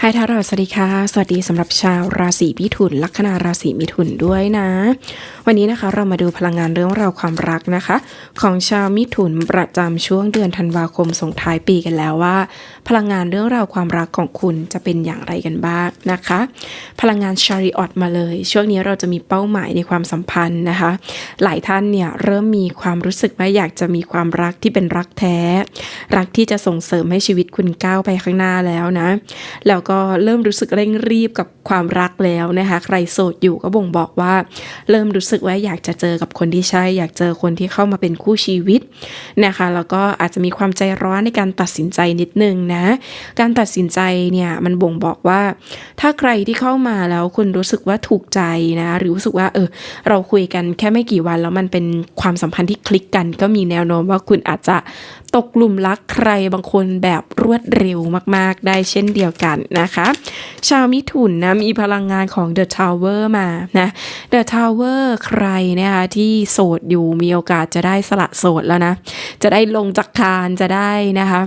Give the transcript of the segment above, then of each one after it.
ไฮทารอสวัสดีค่ะ สวัสดีสำหรับชาวราศีมิถุน ลัคนาราศีมิถุนด้วยนะ วันนี้นะคะเรามาดูพลังงานเรื่องราวความรักนะคะ ของชาวมิถุนประจำช่วงเดือนธันวาคมส่งท้ายปีกันแล้วว่า พลังงานเรื่องราวความรักของคุณจะเป็นอย่างไรกันบ้างนะคะ พลังงานชาริออตมาเลย ช่วงนี้เราจะมีเป้าหมายในความสัมพันธ์นะคะ หลายท่านเนี่ยเริ่มมีความรู้สึกว่าอยากจะมีความรักที่เป็นรักแท้ รักที่จะส่งเสริมให้ชีวิตคุณก้าวไปข้างหน้าแล้วนะแล้วก็เริ่มรู้สึกเร่งรีบกับความรักแล้วนะคะ ใครโสดอยู่ก็บ่งบอกว่า เริ่มรู้สึกว่าอยากจะเจอกับคนที่ใช่ อยากเจอคนที่เข้ามาเป็นคู่ชีวิตนะคะ แล้วก็อาจจะมีความใจร้อนในการตัดสินใจนิดนึงนะ การตัดสินใจเนี่ยมันบ่งบอกว่า ถ้าใครที่เข้ามาแล้วคุณรู้สึกว่าถูกใจนะ หรือรู้สึกว่าเออเราคุยกันแค่ไม่กี่วันแล้วมันเป็นความสัมพันธ์ที่คลิกกัน ก็มีแนวโน้มว่าคุณอาจจะตกหลุมรักใครบางคนแบบรวดเร็วมาก ๆ ได้เช่นเดียวกันนะคะ ชาวมิถุนนะมีพลังงานของ The Tower มานะ The Tower ใครนะคะที่โสดอยู่มีโอกาสจะได้สละโสดแล้วนะ จะได้ลงจากคานจะได้นะคะ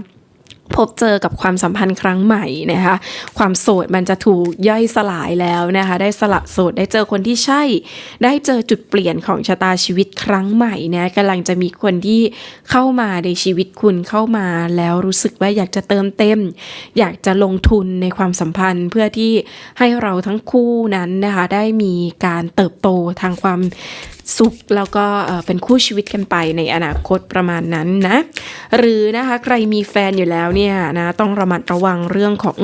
พบเจอกับความสัมพันธ์ครั้งใหม่นะคะ ความโสดมันจะถูกย่อยสลายแล้วนะคะ ได้สละโสดได้เจอคนที่ใช่ ได้เจอจุดเปลี่ยนของชะตาชีวิตครั้งใหม่นะกำลังจะมีคนที่เข้ามาในชีวิตคุณเข้ามาแล้วรู้สึกว่าอยากจะเติมเต็ม อยากจะลงทุนในความสัมพันธ์เพื่อที่ให้เราทั้งคู่นั้นนะคะ ได้มีการเติบโตทางความสุขแล้วก็เป็นคู่ชีวิตกันไปในอนาคตประมาณนั้นนะ หรือนะคะใครมีแฟนอยู่แล้วเนี่ยนะต้องระมัดระวังเรื่องของ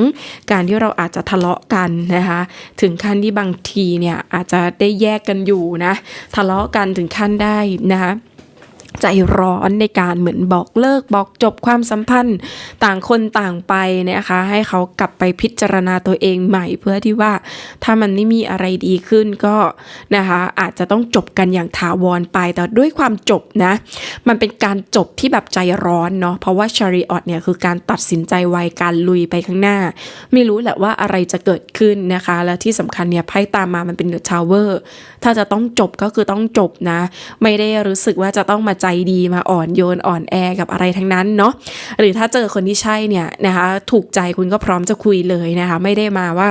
การที่เราอาจจะทะเลาะกันนะคะถึงขั้นที่บางทีเนี่ยอาจจะได้แยกกันอยู่นะทะเลาะกันถึงขั้นได้นะคะ ใจร้อนในการเหมือนบอกเลิกบอกจบความสัมพันธ์ต่างคนต่างไปนะคะ ให้เขากลับไปพิจารณาตัวเองใหม่ เพื่อที่ว่าถ้ามันไม่มีอะไรดีขึ้นก็นะคะอาจจะต้องจบกันอย่างถาวรไปแต่ด้วยความจบนะ มันเป็นการจบที่แบบใจร้อนเนาะเพราะว่าชาริออตเนี่ยคือการตัดสินใจไวการลุยไปข้างหน้า ไม่รู้แหละว่าอะไรจะเกิดขึ้นนะคะ และที่สำคัญเนี่ยไพ่ตามมามันเป็นเดอะทาวเวอร์ถ้าจะต้องจบก็คือต้องจบนะ ไม่ได้รู้สึกว่าจะต้องมาจดีมาอ่อนโยนอ่อนแอกับอะไรทั้งนั้นเนาะหรือถ้าเจอคนที่ใช่เนี่ยนะคะถูกใจคุณก็พร้อมจะคุยเลยนะคะไม่ได้มาว่า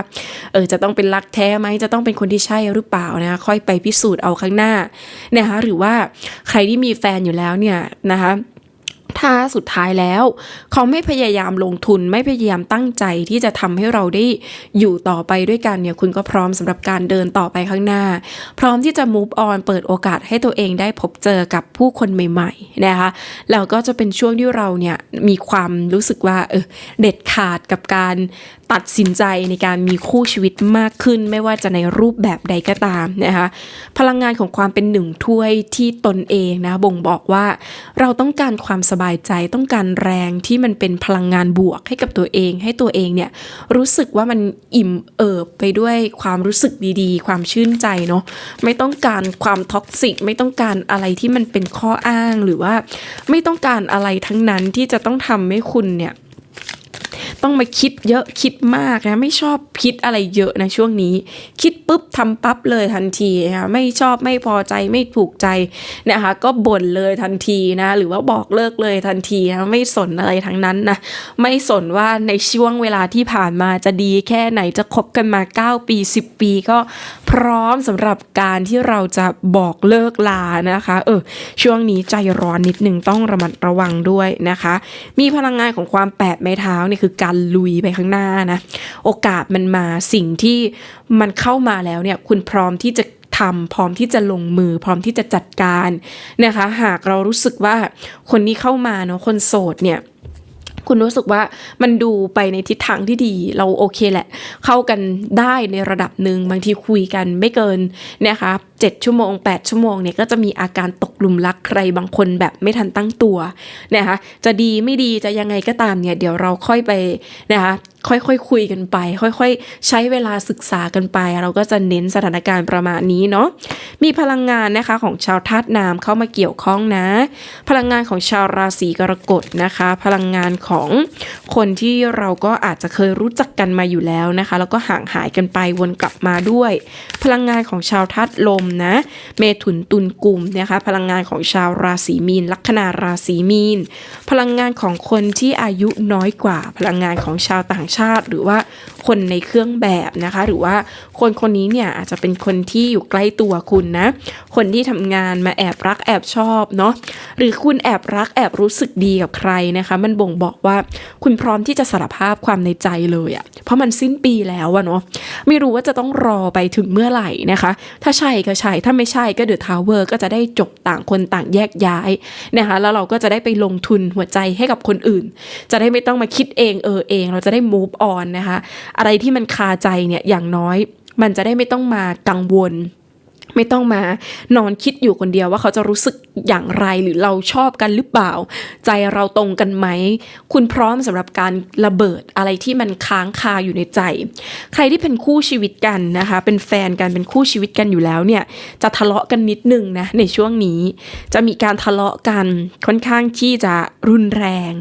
เออจะต้องเป็นรักแท้ไหมจะต้องเป็นคนที่ใช่หรือเปล่านะคะค่อยไปพิสูจน์เอาข้างหน้านะคะหรือว่าใครที่มีแฟนอยู่แล้วเนี่ยนะคะ ถ้าสุดท้ายแล้ว เขาไม่พยายามลงทุนไม่พยายามตั้งใจที่จะทำให้เราได้อยู่ต่อไปด้วยกันเนี่ยคุณก็พร้อมสำหรับการเดินต่อไปข้างหน้า พร้อมที่จะ move on เปิดโอกาสให้ตัวเองได้พบเจอกับผู้คนใหม่ๆนะคะแล้วก็จะเป็นช่วงที่เราเนี่ยมีความรู้สึกว่าเออเด็ดขาดกับการตัดสินใจในการมีคู่ชีวิตมากขึ้น ไม่ว่าจะในรูปแบบใดก็ตามนะคะพลังงานของความเป็นหนึ่งถ้วยที่ตนเองนะบ่งบอกว่าเราต้องการความสบายใจ ต้องการแรงที่มันเป็นพลังงานบวกให้กับตัวเอง ให้ตัวเองเนี่ยรู้สึกว่ามันอิ่มเอิบไปด้วยความรู้สึกดีๆ ความชื่นใจเนาะไม่ต้องการความท็อกซิกไม่ต้องการอะไรที่มันเป็นข้ออ้างหรือว่า ไม่ต้องการอะไรทั้งนั้นที่จะต้องทำให้คุณเนี่ย ต้องมาคิดเยอะคิดมากนะไม่ชอบคิดอะไรเยอะนะช่วงนี้ คิดปุ๊บทำปั๊บเลยทันทีนะคะไม่ชอบไม่พอใจไม่ถูกใจนะคะ ก็บ่นเลยทันทีนะ หรือว่าบอกเลิกเลยทันทีนะไม่สนอะไรทั้งนั้นนะไม่สนว่าในช่วงเวลาที่ผ่านมาจะดีแค่ไหนจะคบกันมา 9 ปี 10 ปีก็พร้อมสำหรับการที่เราจะบอกเลิกลานะคะ เออ ช่วงนี้ใจร้อนนิดนึงต้องระมัดระวังด้วยนะคะ มีพลังงานของความแปดไม้เท้าเนี่ยคือการลุยไปข้างหน้านะ โอกาสมันมาสิ่งที่มันเข้ามาแล้วเนี่ยคุณพร้อมที่จะทำพร้อมที่จะลงมือ พร้อมที่จะจัดการนะคะ หากเรารู้สึกว่าคนนี้เข้ามาเนาะคนโสดเนี่ยคุณรู้สึกว่ามันดูไปในทิศทางที่ดีเราโอเคแหละ เข้ากันได้ในระดับหนึ่งบางทีคุยกันไม่เกินนะคะเจ็ดชั่วโมง 8 ชั่วโมงเนี่ยก็จะมีอาการตกหลุมรักใครบางคนแบบไม่ทันตั้งตัวนะคะจะดีไม่ดีจะยังไงก็ตามเนี่ยเดี๋ยวเราค่อยไปนะคะค่อยๆคคุยกันไป ค่อยๆ ใช้เวลาศึกษากันไป เราก็จะเน้นสถานการณ์ประมาณนี้เนาะมีพลังงานนะคะของชาวธาตุน้ำเข้ามาเกี่ยวข้องนะ พลังงานของชาวราศีกรกฎนะคะ พลังงานของคนที่เราก็อาจจะเคยรู้จักกันมาอยู่แล้วนะคะ แล้วก็ห่างหายกันไปวนกลับมาด้วย พลังงานของชาวธาตุลมนะ เมถุนตุลกลุ่มนะคะพลังงานของชาวราศีมีน ลัคนาราศีมีน พลังงานของคนที่อายุน้อยกว่า พลังงานของชาวต่างชาติ หรือว่าคนในเครื่องแบบนะคะ หรือว่าคนคนนี้เนี่ยอาจจะเป็นคนที่อยู่ใกล้ตัวคุณนะ คนที่ทำงานมาแอบรักแอบชอบเนาะหรือคุณแอบรักแอบรู้สึกดีกับใครนะคะ มันบ่งบอกว่าคุณพร้อมที่จะสารภาพความในใจเลยอะเพราะมันสิ้นปีแล้วอะเนาะไม่รู้ว่าจะต้องรอไปถึงเมื่อไหร่นะคะ ถ้าใช่ก็ใช่ถ้าไม่ใช่ก็เดือดทาวเวอร์ก็จะได้จบต่างคนต่างแยกย้ายนะคะแล้วเราก็จะได้ไปลงทุนหัวใจให้กับคนอื่น จะได้ไม่ต้องมาคิดเองเออเอง เราจะได้ move on นะคะ อะไรที่มันคาใจเนี่ยอย่างน้อย มันจะได้ไม่ต้องมากังวล ไม่ต้องมานอนคิดอยู่คนเดียวว่าเขาจะรู้สึกอย่างไรหรือเราชอบกันหรือเปล่า ใจเราตรงกันไหม คุณพร้อมสำหรับการระเบิดอะไรที่มันค้างคาอยู่ในใจ ใครที่เป็นคู่ชีวิตกันนะคะ เป็นแฟนกันเป็นคู่ชีวิตกันอยู่แล้วเนี่ย จะทะเลาะกันนิดนึงนะในช่วงนี้ จะมีการทะเลาะกันค่อนข้างที่จะรุนแรง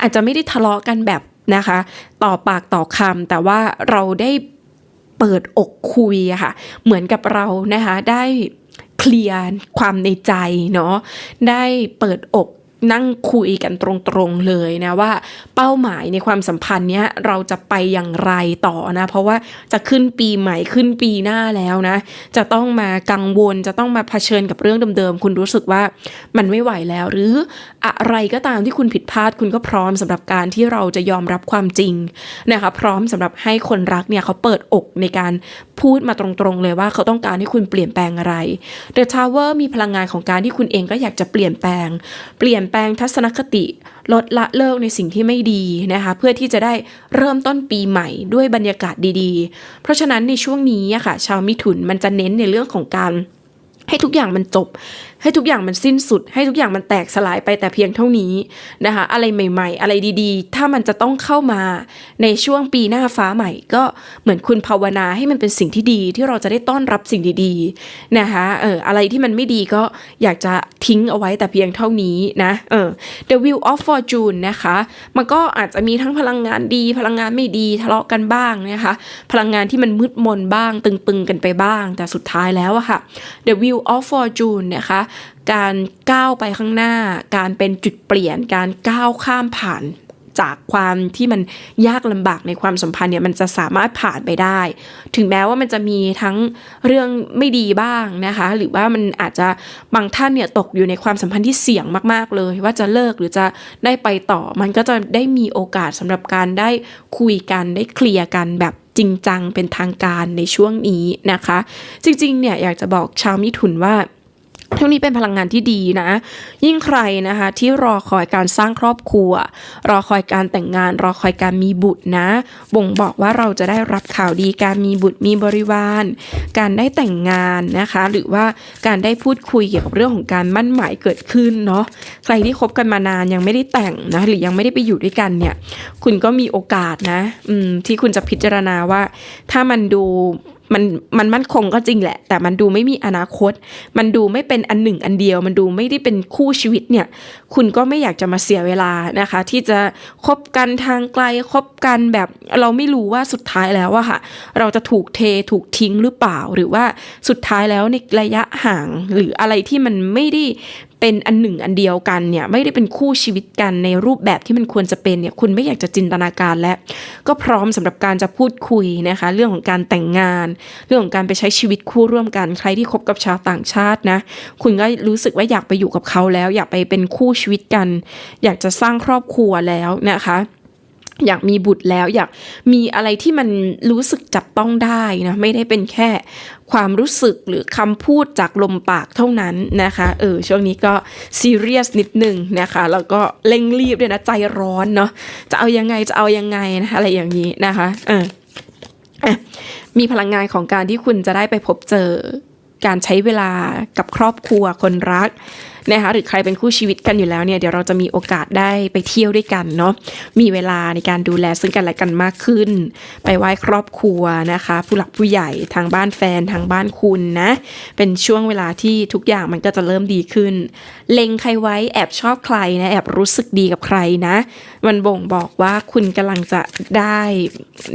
อาจจะไม่ได้ทะเลาะกันแบบนะคะ ต่อปากต่อคำแต่ว่าเราได้ เปิดอกคุยอะค่ะ เหมือนกับเรานะคะได้เคลียร์ความในใจเนาะได้เปิดอก นั่งคุยกันตรงๆเลยนะว่าเป้าหมายในความสัมพันธ์เนี้ยเราจะไปอย่างไรต่อนะ เพราะว่าจะขึ้นปีใหม่ขึ้นปีหน้าแล้วนะ จะต้องมากังวลจะต้องมาเผชิญกับเรื่องเดิมๆ คุณรู้สึกว่ามันไม่ไหวแล้ว หรืออะไรก็ตามที่คุณผิดพลาดคุณก็พร้อมสำหรับการที่เราจะยอมรับความจริงนะคะพร้อมสำหรับให้คนรักเนี่ยเขาเปิดอกในการพูดมาตรงๆ เลยว่าเขาต้องการให้คุณเปลี่ยนแปลงอะไร The Tower มีพลังงานของการที่คุณเองก็อยากจะเปลี่ยนแปลง เปลี่ยนแปลงทัศนคติ ลดละเลิกในสิ่งที่ไม่ดีนะคะ เพื่อที่จะได้เริ่มต้นปีใหม่ด้วยบรรยากาศดีๆ เพราะฉะนั้นในช่วงนี้อะค่ะ ชาวมิถุนมันจะเน้นในเรื่องของการ ให้ทุกอย่างมันจบ ให้ทุกอย่างมันสิ้นสุด ให้ทุกอย่างมันแตกสลายไปแต่เพียงเท่านี้นะคะ อะไรใหม่ๆ อะไรดีๆ ถ้ามันจะต้องเข้ามาในช่วงปีหน้าฟ้าใหม่ ก็เหมือนคุณภาวนาให้มันเป็นสิ่งที่ดีที่เราจะได้ต้อนรับสิ่งดีๆนะคะเอออะไรที่มันไม่ดีก็อยากจะทิ้งเอาไว้แต่เพียงเท่านี้นะเออ The Wheel of Fortune นะคะ มันก็อาจจะมีทั้งพลังงานดี พลังงานไม่ดีทะเลาะกันบ้างนะคะ พลังงานที่มันมืดมนบ้าง ตึงๆกันไปบ้าง แต่สุดท้ายแล้วอะค่ะ The Wheel of Fortune นะคะ การก้าวไปข้างหน้า การเป็นจุดเปลี่ยน การก้าวข้ามผ่านจากความที่มันยากลำบากในความสัมพันธ์เนี่ยมันจะสามารถผ่านไปได้ ถึงแม้ว่ามันจะมีทั้งเรื่องไม่ดีบ้างนะคะ หรือว่ามันอาจจะบางท่านเนี่ยตกอยู่ในความสัมพันธ์ที่เสี่ยงมากๆเลย ว่าจะเลิกหรือจะได้ไปต่อ มันก็จะได้มีโอกาสสำหรับการได้คุยกันได้เคลียร์กันแบบ จริงจังเป็นทางการในช่วงนี้นะคะ จริงๆเนี่ยอยากจะบอกชาวมิถุนว่า ช่วงนี้เป็นพลังงานที่ดีนะ ยิ่งใครนะคะที่รอคอยการสร้างครอบครัว รอคอยการแต่งงาน รอคอยการมีบุตรนะ บ่งบอกว่าเราจะได้รับข่าวดีการมีบุตรมีบริวาร การได้แต่งงานนะคะ หรือว่าการได้พูดคุยเกี่ยวกับเรื่องของการมั่นหมายเกิดขึ้นเนาะใครที่คบกันมานานยังไม่ได้แต่งนะหรือยังไม่ได้ไปอยู่ด้วยกันเนี่ย คุณก็มีโอกาสนะอืมที่คุณจะพิจารณาว่า ถ้ามันดู มันมันมั่นคงก็จริงแหละ แต่มันดูไม่มีอนาคต มันดูไม่เป็นอันหนึ่งอันเดียว มันดูไม่ได้เป็นคู่ชีวิตเนี่ย คุณก็ไม่อยากจะมาเสียเวลานะคะ ที่จะคบกันทางไกลคบกันแบบเราไม่รู้ว่าสุดท้ายแล้วอะค่ะ เราจะถูกเทถูกทิ้งหรือเปล่า หรือว่าสุดท้ายแล้วในระยะห่าง หรืออะไรที่มันไม่ได้เป็นอันหนึ่งอันเดียวกันเนี่ยไม่ได้เป็นคู่ชีวิตกันในรูปแบบที่มันควรจะเป็นเนี่ยคุณไม่อยากจะจินตนาการและ ก็พร้อมสำหรับการจะพูดคุยนะคะ เรื่องของการแต่งงาน เรื่องของการไปใช้ชีวิตคู่ร่วมกัน ใครที่คบกับชาวต่างชาตินะคุณก็รู้สึกว่าอยากไปอยู่กับเขาแล้ว อยากไปเป็นคู่ชีวิตกัน อยากจะสร้างครอบครัวแล้วนะคะ อยากมีบุตรแล้วอยากมีอะไรที่มันรู้สึกจับต้องได้นะไม่ได้เป็นแค่ความรู้สึกหรือคำพูดจากลมปากเท่านั้นนะคะเออช่วงนี้ก็ซีเรียสนิดหนึ่งนะคะแล้วก็เร่งรีบด้วยนะใจร้อนเนาะจะเอายังไงจะเอายังไงนะอะไรอย่างนี้นะคะเอออะมีพลังงานของการที่คุณจะได้ไปพบเจอ การใช้เวลากับครอบครัวคนรักนะคะหรือใครเป็นคู่ชีวิตกันอยู่แล้วเนี่ยเดี๋ยวเราจะมีโอกาสได้ไปเที่ยวด้วยกันเนาะมีเวลาในการดูแลซึ่งกันและกันมากขึ้น ไปไหว้ครอบครัวนะคะ ผู้หลักผู้ใหญ่ทางบ้านแฟนทางบ้านคุณนะเป็นช่วงเวลาที่ทุกอย่างมันก็จะเริ่มดีขึ้น เล็งใครไว้แอบชอบใครนะแอบรู้สึกดีกับใครนะ มันบ่งบอกว่าคุณกำลังจะได้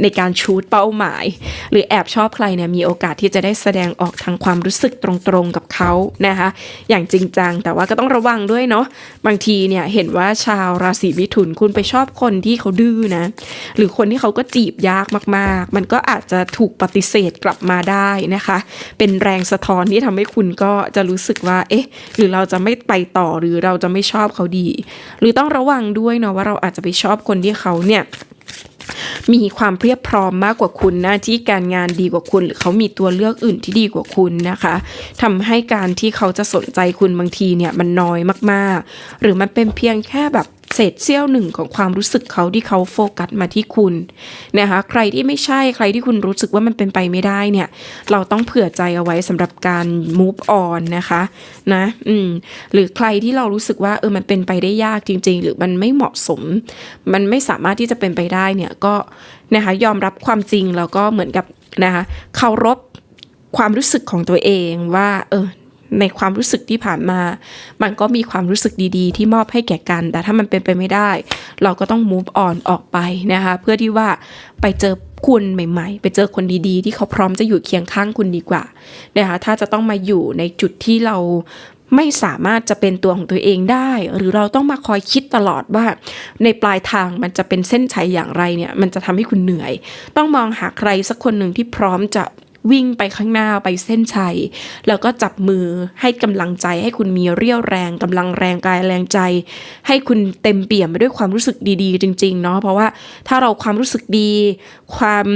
ในการชูดเป้าหมาย หรือแอบชอบใครเนี่ยมีโอกาสที่จะได้แสดงออกทางความรู้สึกึกตรงๆกับเขานะคะ อย่างจริงจัง แต่ว่าก็ต้องระวังด้วยเนาะบางทีเนี่ยเห็นว่าชาวราศีมิถุนคุณไปชอบคนที่เขาดื้อนะ หรือคนที่เขาก็จีบยากมากๆ มันก็อาจจะถูกปฏิเสธกลับมาได้นะคะ เป็นแรงสะท้อนที่ทำให้คุณก็จะรู้สึกว่า เอ๊ะ หรือเราจะไม่ไปต่อหรือเราจะไม่ชอบเขาดี หรือต้องระวังด้วยเนาะว่าเราอาจจะไปชอบคนที่เขาเนี่ย มีความเพียบพร้อมมากกว่าคุณหน้าที่การงานดีกว่าคุณ หรือเขามีตัวเลือกอื่นที่ดีกว่าคุณนะคะทำให้การที่เขาจะสนใจคุณบางทีเนี่ยมันน้อยมากๆ หรือมันเป็นเพียงแค่แบบ เศษเสี้ยวหนึ่งของความรู้สึกเขาที่เขาโฟกัสมาที่คุณนะคะใครที่ไม่ใช่ใครที่คุณรู้สึกว่ามันเป็นไปไม่ได้เนี่ย เราต้องเผื่อใจเอาไว้สำหรับการ move on นะคะนะอืมหรือใครที่เรารู้สึกว่าเออมันเป็นไปได้ยากจริง ๆ หรือมันไม่เหมาะสม มันไม่สามารถที่จะเป็นไปได้เนี่ยก็นะคะยอมรับความจริงแล้วก็เหมือนกับนะคะเคารพความรู้สึกของตัวเองว่าเออ ในความรู้สึกที่ผ่านมา มันก็มีความรู้สึกดีๆ ที่มอบให้แก่กัน แต่ถ้ามันเป็นไปไม่ได้ เราก็ต้อง move on ออกไปนะคะ เพื่อที่ว่าไปเจอคุณใหม่ ๆ ไปเจอคนดีๆ ที่เขาพร้อมจะอยู่เคียงข้างคุณดีกว่านะคะถ้าจะต้องมาอยู่ในจุดที่เราไม่สามารถจะเป็นตัวของตัวเองได้ หรือเราต้องมาคอยคิดตลอดว่า ในปลายทางมันจะเป็นเส้นชัยอย่างไรเนี่ย มันจะทำให้คุณเหนื่อย ต้องมองหาใครสักคนหนึ่งที่พร้อมจะ วิ่งไปข้างหน้าไปเส้นชัย แล้วก็จับมือให้กำลังใจ ให้คุณมีเรี่ยวแรงกำลังแรงกายแรงใจ ให้คุณเต็มเปี่ยมไปด้วยความรู้สึกดี ๆ จริง ๆ เนาะเพราะว่าถ้าเราความรู้สึกดี ความ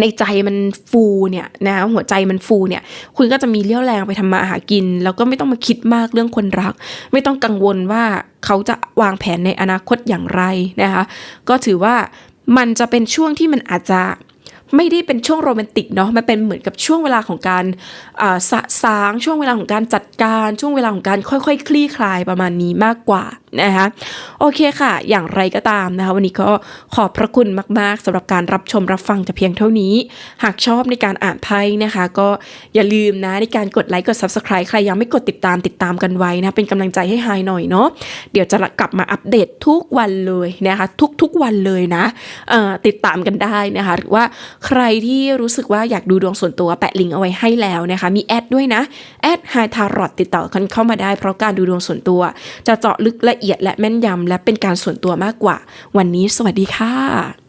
ในใจมันฟูเนี่ยนะหัวใจมันฟูเนี่ย คุณก็จะมีเรี่ยวแรงไปทำมาหากิน แล้วก็ไม่ต้องมาคิดมากเรื่องคนรัก ไม่ต้องกังวลว่าเขาจะวางแผนในอนาคตอย่างไรนะคะ ก็ถือว่ามันจะเป็นช่วงที่มันอาจจะ ไม่ได้เป็นช่วงโรแมนติกเนาะมันเป็นเหมือนกับช่วงเวลาของการสะสางช่วงเวลาของการจัดการช่วงเวลาของการค่อยๆคลี่คลายประมาณนี้มากกว่านะคะโอเคค่ะ อย่างไรก็ตามนะคะ วันนี้ก็ขอบพระคุณมาก ๆสำหรับการรับชมรับฟังแต่เพียงเท่านี้ หากชอบในการอ่านไพ่นะคะ ก็อย่าลืมนะในการกดไลค์กด subscribe ใครยังไม่กดติดตามติดตามกันไว้นะเป็นกำลังใจให้ไฮหน่อยเนาะเดี๋ยวจะกลับมาอัปเดตทุกวันเลยนะคะ ทุกๆวันเลยนะติดตามกันได้นะคะ หรือว่าใครที่รู้สึกว่าอยากดูดวงส่วนตัวแปะลิงก์เอาไว้ให้แล้วนะคะ มีแอดด้วยนะแอดไฮทารอตติดต่อกันเข้ามาได้ เพราะการดูดวงส่วนตัว จะเจาะลึกละเอียดและแม่นยำและเป็นการส่วนตัวมากกว่า วันนี้สวัสดีค่ะ